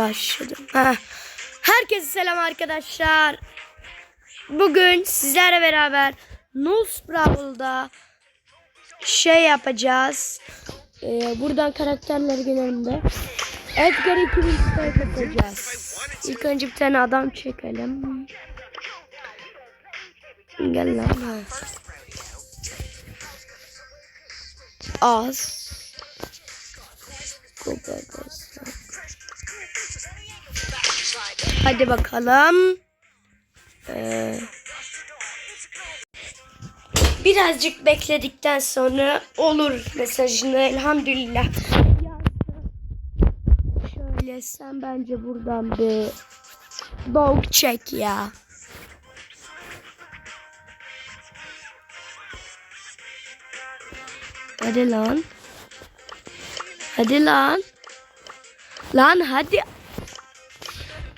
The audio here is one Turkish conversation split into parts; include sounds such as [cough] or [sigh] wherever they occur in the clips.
Başladım. Ha. Herkese selam arkadaşlar. Bugün sizlerle beraber Nose Brawl'da şey yapacağız. Ee, buradan karakterler genelinde. Edgar 2000 strike yapacağız. İlk önce bir tane adam çekelim. Gel lan. Az. Kupa basar. Hadi bakalım. Ee, birazcık bekledikten sonra olur mesajını elhamdülillah. Şöyle sen bence buradan bir dog çek ya. Hadi lan. Hadi lan. Lan hadi.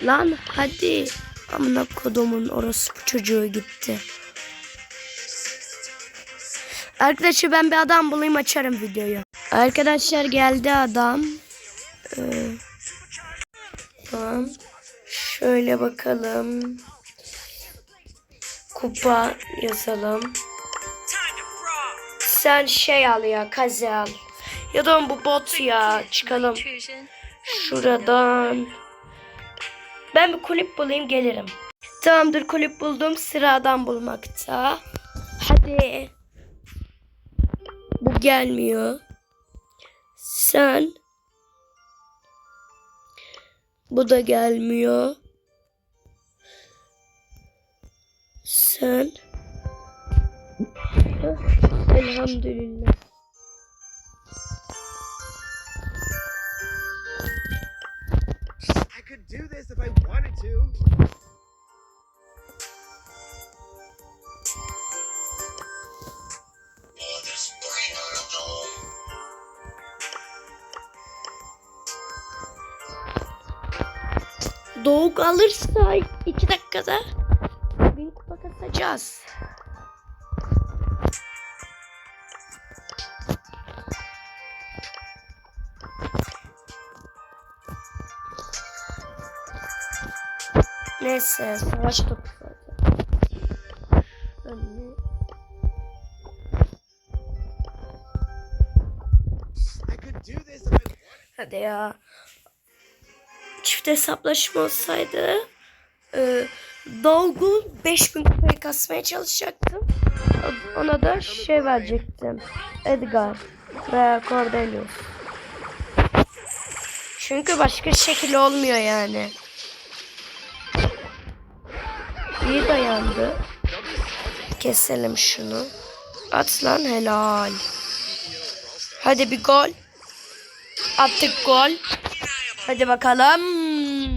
Lan hadi. Amına kodumun orospu çocuğu gitti. Arkadaşlar ben bir adam bulayım açarım videoyu. Arkadaşlar geldi adam. Ee, tamam. Şöyle bakalım. Kupa yazalım. Sen şey al ya kaze al. Ya da bu bot ya çıkalım. Şuradan. Ben bir kulüp bulayım gelirim. Tamamdır kulüp buldum. Sıradan bulmakta. Hadi. Bu gelmiyor. Sen. Bu da gelmiyor. Sen. Elhamdülillah. Do this if I wanted to. Doğuk alırsa iki dakikada bin kupa kasacağız. İf I wanted Hadi ya. Çift hesaplaşma olsaydı e, Dolgu 5000 kupayı kasmaya çalışacaktım. Ona da şey verecektim. Edgar veya Cordelius. Çünkü başka şekil olmuyor yani. İyi dayandı. Keselim şunu. At lan helal. Hadi bir gol. Attık gol. Hadi bakalım.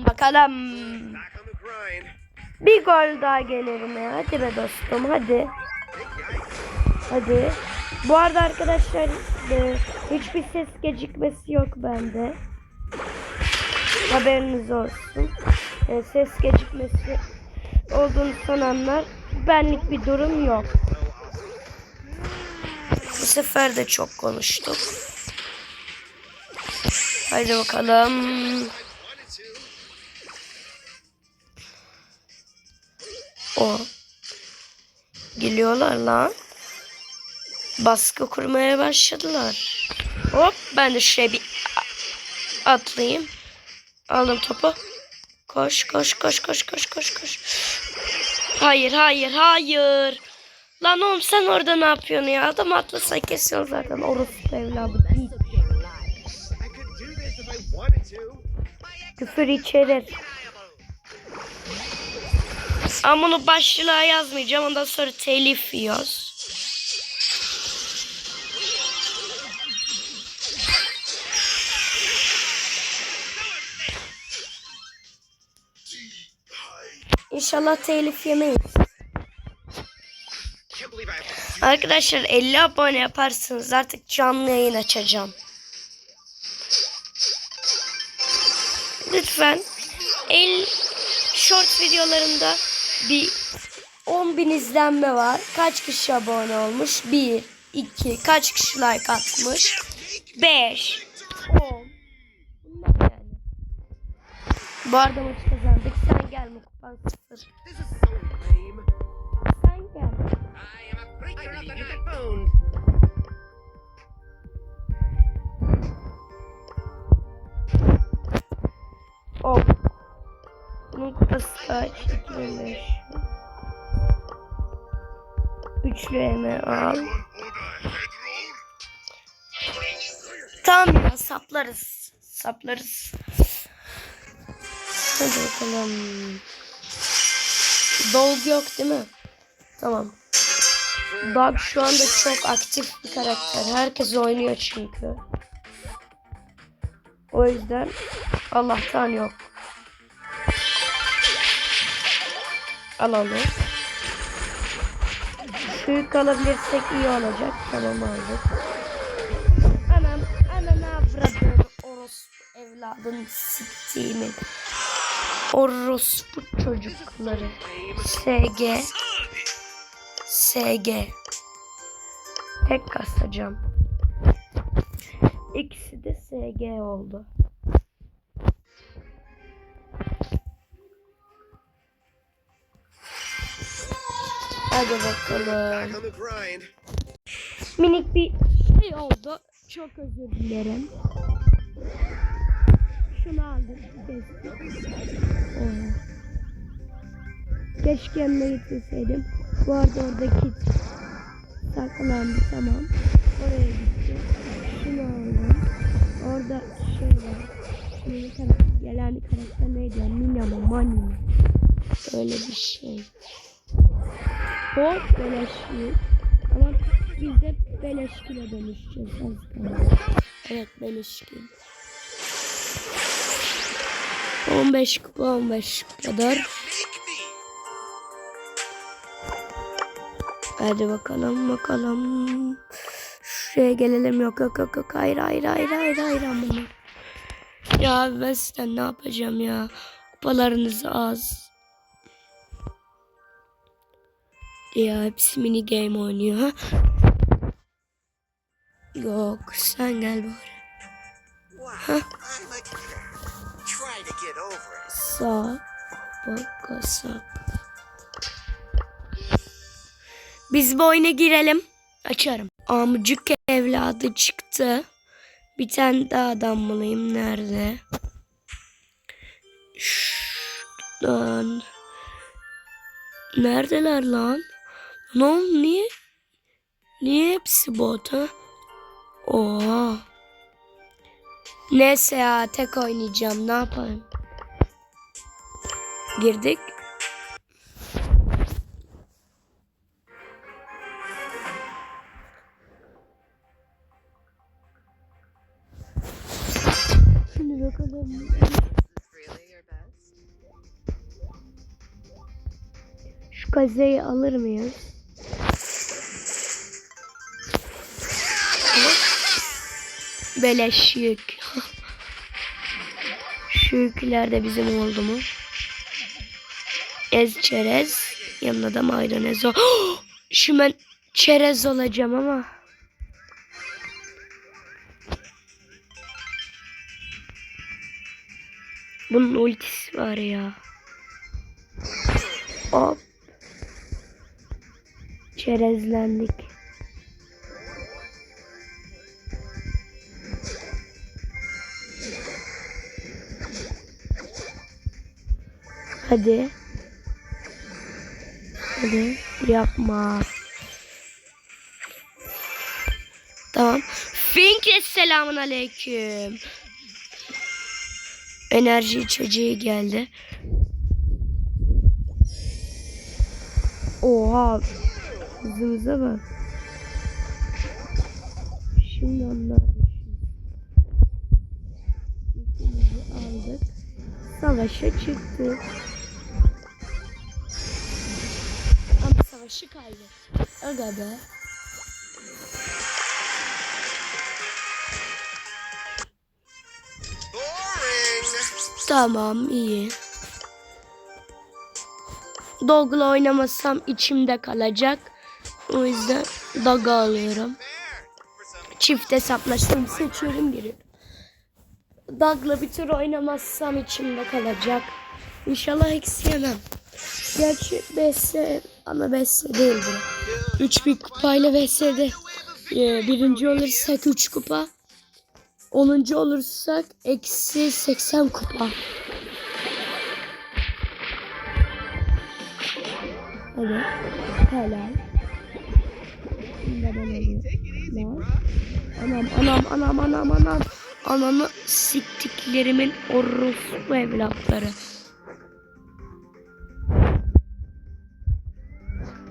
Bakalım. Bir gol daha gelirim ya. Hadi be dostum hadi. Hadi. Bu arada arkadaşlar e, hiçbir ses gecikmesi yok bende. Haberiniz olsun. E, ses gecikmesi olduğunu sananlar benlik bir durum yok. Bu sefer de çok konuştuk. Haydi bakalım. O. Geliyorlar lan. Baskı kurmaya başladılar. Hop ben de şuraya bir atlayayım. Aldım topu. Koş koş koş koş koş koş koş. Hayır hayır hayır. Lan oğlum sen orada ne yapıyorsun ya? Adam atlasa kesiyor zaten. Orospu evladı. Küfür içerir. Ama bunu başlığa yazmayacağım. Ondan sonra telif yiyoruz. İnşallah telif yemeyiz. Arkadaşlar 50 abone yaparsınız artık canlı yayın açacağım. Lütfen el short videolarımda bir 10 bin izlenme var. Kaç kişi abone olmuş? 1, 2, kaç kişi like atmış? 5, 10. Bunlar yani. Bu arada maçı kazandık. Sen gel Mukban Oh. Nokta kaç? 25. Üçlü eme al. Tamam ya saplarız. Saplarız. Hadi bakalım. Dolgu yok değil mi? Tamam. Bak şu anda çok aktif bir karakter. Herkes oynuyor çünkü. O yüzden Allah'tan yok. Al onu. Büyük alabilirsek iyi olacak. Tamam aldık. Anam, anam avradın orospu evladın siktiğimin. Orospu çocukları. SG. SG. Tek kasacağım. İkisi de SG oldu. Hadi bakalım. Minik bir şey oldu. Çok özür dilerim. Şunu aldım. Keşke yanına gitmeseydim. Bu arada orada kit saklandı tamam. Oraya gitti. Şunu aldım. Orada şey var. Şimdi karakter, gelen karakter neydi? Mina mı? Mani mi? Öyle bir şey. Hop beleşli. Ama biz de beleşkile dönüşeceğiz. Evet beleşkil. 15 kupa 15 kadar. Hadi bakalım bakalım. Şuraya gelelim yok yok yok yok hayır hayır hayır hayır hayır aman. Ya ben sizden ne yapacağım ya. Kupalarınız az. Ya hepsi mini game oynuyor. ha? Yok sen gel bari. Sağ kupa Biz bu oyuna girelim. Açarım. Amcık evladı çıktı. Bir tane daha adam bulayım. Nerede? Şuradan. Neredeler lan? Ne oldu? Niye? Niye hepsi bot ha? Oha. Neyse ya tek oynayacağım. Ne yapayım? Girdik. Şu kazeyi alır mıyız? Beleş yük. Şu yükler de bizim oldu mu? Ez çerez. Yanına da maydanoz. [gasps] Şu ben çerez olacağım ama. Bunun ultisi var ya. Hop. Çerezlendik. Hadi. Hadi yapma. Tamam. Finkle selamun aleyküm. Enerji içeceği geldi. Oha. Hızımıza bak. Şimdi onlar. İkimizi aldık. Savaşa çıktık. Ama savaşı kaybettik. Aga be. Tamam iyi. Dogla oynamasam içimde kalacak. O yüzden Dog'a alıyorum. Çift hesaplaştım seçiyorum giriyorum. Dag'la bir tur oynamazsam içimde kalacak. İnşallah eksi yemem. Gerçi BS ama BS değil bu. 3000 kupayla BS'de e, birinci olursak 3 kupa. 10. olursak eksi 80 kupa. Hadi. Helal. Bro. Anam anam anam anam anam. Ananı siktiklerimin orospu evlatları.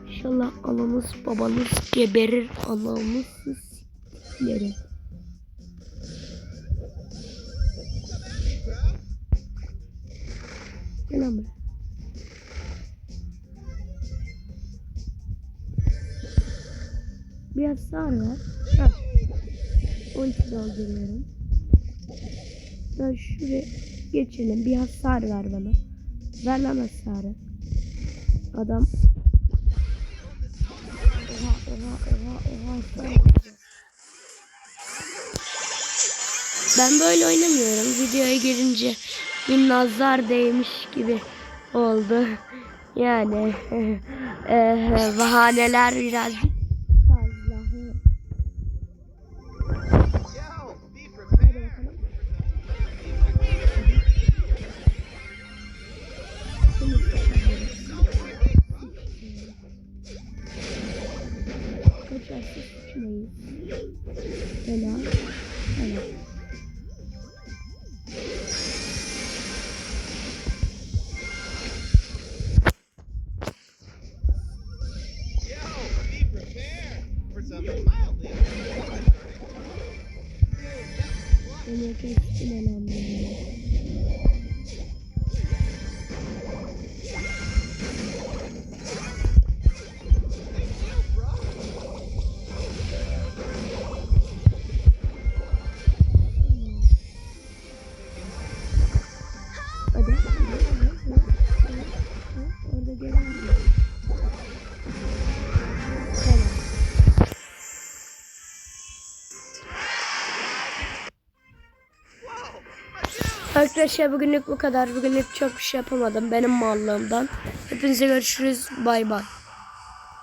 İnşallah anamız babanız geberir anamız siktikleri. Gel lan buraya. Biraz sağır ver. Heh. 12 dolduruyorum. Ben şuraya geçelim. Bir hasar ver bana. Ver lan hasarı. Adam. Oha oha oha oha. Ben böyle oynamıyorum. Videoya girince bir nazar değmiş gibi oldu. Yani [laughs] eh, bahaneler birazcık Beni Arkadaşlar bugünlük bu kadar. Bugünlük çok bir şey yapamadım benim mallığımdan. Hepinize görüşürüz. Bay bay.